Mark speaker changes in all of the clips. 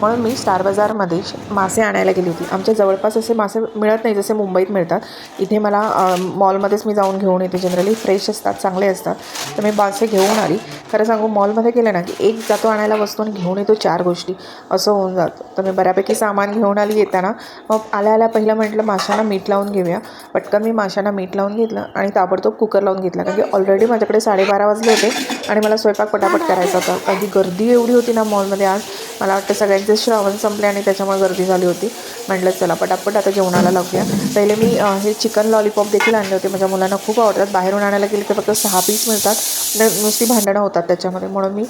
Speaker 1: म्हणून मी स्टार बाजारमध्ये श- मासे आणायला गेली होती. आमच्या जवळपास असे मासे मिळत नाही जसे मुंबईत मिळतात. इथे मला मॉलमध्येच मी जाऊन घेऊन येते. जनरली फ्रेश असतात चांगले असतात. तर मी मासे घेऊन आली. खरं सांगू मॉलमध्ये गेलं ना की एक जातो आणायला वस्तू आणि घेऊन येतो चार गोष्टी. असं होऊन जातं. तर मी बऱ्यापैकी सामान घेऊन आली येताना. मग आल्या आल्या पहिलं म्हटलं माशांना मीठ लावून घेऊया. पटकन मी माशांना मीठ लावून घेतलं आणि ताबडतोब कुकर लावून घेतला. कारण की ऑलरेडी माझ्याकडे साडेबारा वाजले होते आणि मला स्वयंपाक पटापट करायचा होता. कारण की गर्दी एवढी होती ना मॉलमध्ये आज. मला वाटतं सगळ्यांचे श्रावण संपले आणि त्याच्यामुळे गर्दी झाली होती. म्हटलं चला पटापट आता जेवणाला लागूया पहिले मी हे चिकन लॉलीपॉप देखील आणले होते. माझ्या मुलांना खूप आवडतात. बाहेरून आणायला गेले तर फक्त सहा पीस मिळतात. नुसती भांडणं होतात त्याच्यामध्ये. म्हणून मी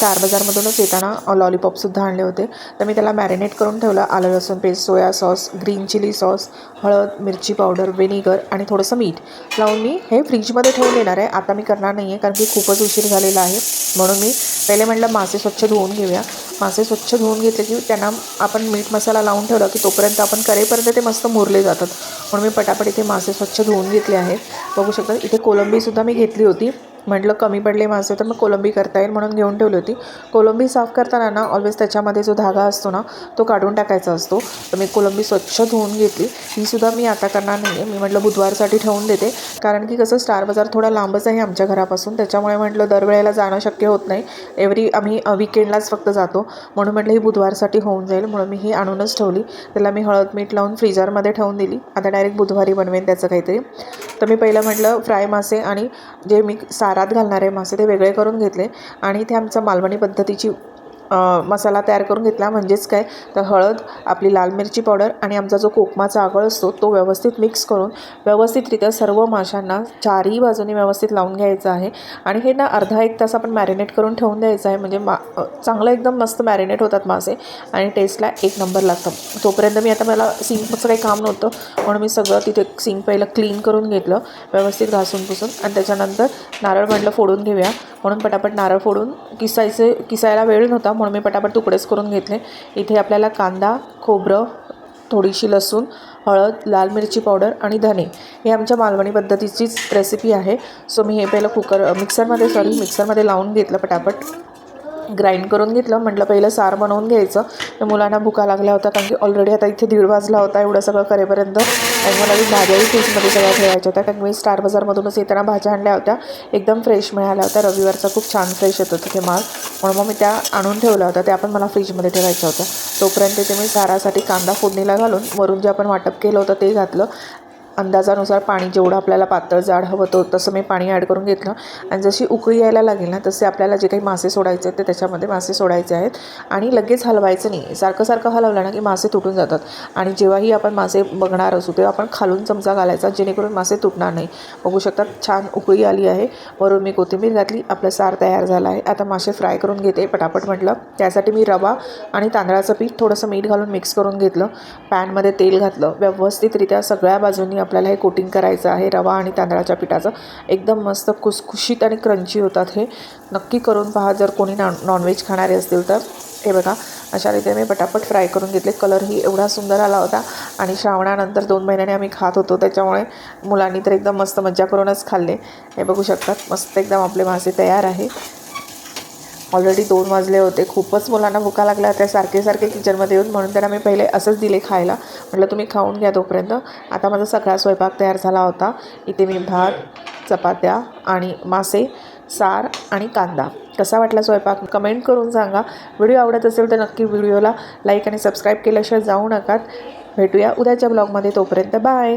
Speaker 1: कार बाजारमधूनच येताना लॉलीपॉपसुद्धा आणले होते. तर मी त्याला मॅरिनेट करून ठेवलं. आलं लसूण paste soya sauce green chilli sauce हळद मिरची पावडर व्हिनेगर आणि थोडंसं मीठ लावून मी हे फ्रीजमध्ये ठेवून देणार आहे. आता मी करणार नाही आहे कारण की खूपच उशीर झालेला आहे. म्हणून मी पहिले म्हटलं मासे स्वच्छ धुवून घेऊया. मासे स्वच्छ धुवून घेतले की त्यांना आपण मीठ मसाला लावून ठेवलं की तोपर्यंत आपण करेपर्यंत ते मस्त मुरले जातात. म्हणून मी पटापट इथे मासे स्वच्छ धुवून घेतले आहेत. बघू शकता इथे कोलंबीसुद्धा मी घेतली होती. म्हटलं कमी पडले मासे तर मग कोलंबी करता येईल म्हणून घेऊन ठेवली होती. कोलंबी साफ करताना ना ऑलवेज त्याच्यामध्ये जो धागा असतो ना तो काढून टाकायचा असतो. तर मी कोलंबी स्वच्छ धुवून घेतली. ही सुद्धा मी आता करणार नाही आहे मी म्हटलं बुधवारसाठी ठेवून देते. कारण की कसं स्टार बाजार थोडा लांबच आहे आमच्या घरापासून. त्याच्यामुळे म्हटलं दरवेळेला जाणं शक्य होत नाही. एव्हरी आम्ही विकेंडलाच फक्त जातो. म्हणून म्हटलं ही बुधवारसाठी होऊन जाईल. म्हणून मी ही आणूनच ठेवली. त्याला मी हळद मीठ लावून फ्रीजरमध्ये ठेवून दिली. आता डायरेक्ट बुधवारी बनवेन त्याचं काहीतरी. तर मी पहिलं म्हटलं फ्राय मासे आणि जे मी सारात घालणारे मासे ते वेगळे करून घेतले. आणि ते आमचं मालवणी पद्धतीची मसाला तयार करून घेतला. म्हणजेच काय? तर हळद आपली लाल मिरची पावडर आणि आमचा जो कोकमाचा आगळ असतो तो व्यवस्थित मिक्स करून व्यवस्थितरित्या सर्व माशांना चारही बाजूने व्यवस्थित लावून घ्यायचं आहे. आणि हे ना अर्धा एक तास आपण मॅरिनेट करून ठेवून द्यायचं आहे. म्हणजे मा चांगलं एकदम मस्त मॅरिनेट होतात मासे आणि टेस्टला एक नंबर लागतं. तोपर्यंत मी आता मला सिंकचं काही काम नव्हतं म्हणून मी सगळं तिथे सिंक पहिलं क्लीन करून घेतलं व्यवस्थित घासून पुसून आणि त्याच्यानंतर नारळ म्हटलं फोडून घेऊया. म्हणून पटापट नारळ फोडून किसायचे किसायला वेळ नव्हता म्हणून मी पटापट तुकडेच करून घेतले. इथे आपल्याला कांदा खोबरं थोडीशी लसूण हळद लाल मिरची पावडर आणि धने हे आमच्या मालवणी पद्धतीचीच रेसिपी आहे. सो मी हे पहिलं कुकर मिक्सरमध्ये सॉरी मिक्सरमध्ये लावून घेतलं पटापट. ग्राइंड करून घेतलं. म्हटलं पहिलं सार बनवून घ्यायचं. तर मुलांना भुका लागल्या होत्या कारण की ऑलरेडी आता इथे दीड वाजला होता. एवढं सगळं करेपर्यंत. आणि मला भाज्याही फ्रीजमध्ये सगळ्या ठेवायच्या होत्या. कारण मी स्टार बाजारमधूनच येताना भाज्या आणल्या होत्या. एकदम फ्रेश मिळाल्या होत्या. रविवारचा खूप छान फ्रेश येतो तिथे माल. म्हणून मग मी त्या आणून ठेवल्या होत्या. त्या पण मला फ्रीजमध्ये ठेवायच्या होत्या. तोपर्यंत ते मी सारासाठी कांदा फोडणीला घालून वरून जे आपण वाटप केलं होतं ते घातलं. अंदाजानुसार पाणी जेवढं आपल्याला पातळ जाड हवं तो तसं मी पाणी ॲड करून घेतलं. आणि जशी उकळी यायला लागेल ना तसे आपल्याला जे काही मासे सोडायचे आहेत ते त्याच्यामध्ये मासे सोडायचे आहेत. आणि लगेच हलवायचं नाही. सारखं सारखं हलवलं ना की मासे तुटून जातात. आणि जेव्हाही आपण मासे बघणार असू तेव्हा आपण खालून चमचा घालायचा जेणेकरून मासे तुटणार नाही. बघू शकतात छान उकळी आली आहे. वरून मी कोथिंबीर घातली आपलं सार तयार झालं आहे. आता मासे फ्राय करून घेते पटापट म्हटलं. त्यासाठी मी रवा आणि तांदळाचं पीठ थोडंसं मीठ घालून मिक्स करून घेतलं. पॅनमध्ये तेल घातलं. व्यवस्थितरित्या सगळ्या बाजूंनी आपल्याला हे कोटिंग करायचं आहे रवा आणि तांदळाच्या पिठाचं. एकदम मस्त खुसखुशीत आणि क्रंची होतात हे. नक्की करून पहा जर कोणी नॉन नॉनव्हेज खाणारे असतील तर. हे बघा अशा रीतीने मी पटापट फ्राय करून घेतले. कलरही एवढा सुंदर आला होता आणि श्रावणानंतर दोन महिन्याने आम्ही खात होतो त्याच्यामुळे मुलांनी तर एकदम मस्त मज्जा करूनच खाल्ले. हे बघू शकतात मस्त एकदम आपले मासे तयार आहे. ऑलरेडी दोन वाजले होते. खूपच मुलांना भुका लागल्या होत्या. सारखे सारखे किचनमध्ये येऊन म्हणून त्यांना मी पहिले असंच दिले खायला. म्हटलं तुम्ही खाऊन घ्या तोपर्यंत. आता माझा सगळा स्वयंपाक तयार झाला होता. इथे मी भात चपात्या आणि मासे सार आणि कांदा. कसा वाटला स्वयंपाक? कमेंट करून सांगा. व्हिडिओ आवडत असेल तर नक्की व्हिडिओला लाईक आणि सबस्क्राईब केल्याशिवाय जाऊ नकात भेटूया उद्याच्या ब्लॉगमध्ये. तोपर्यंत बाय.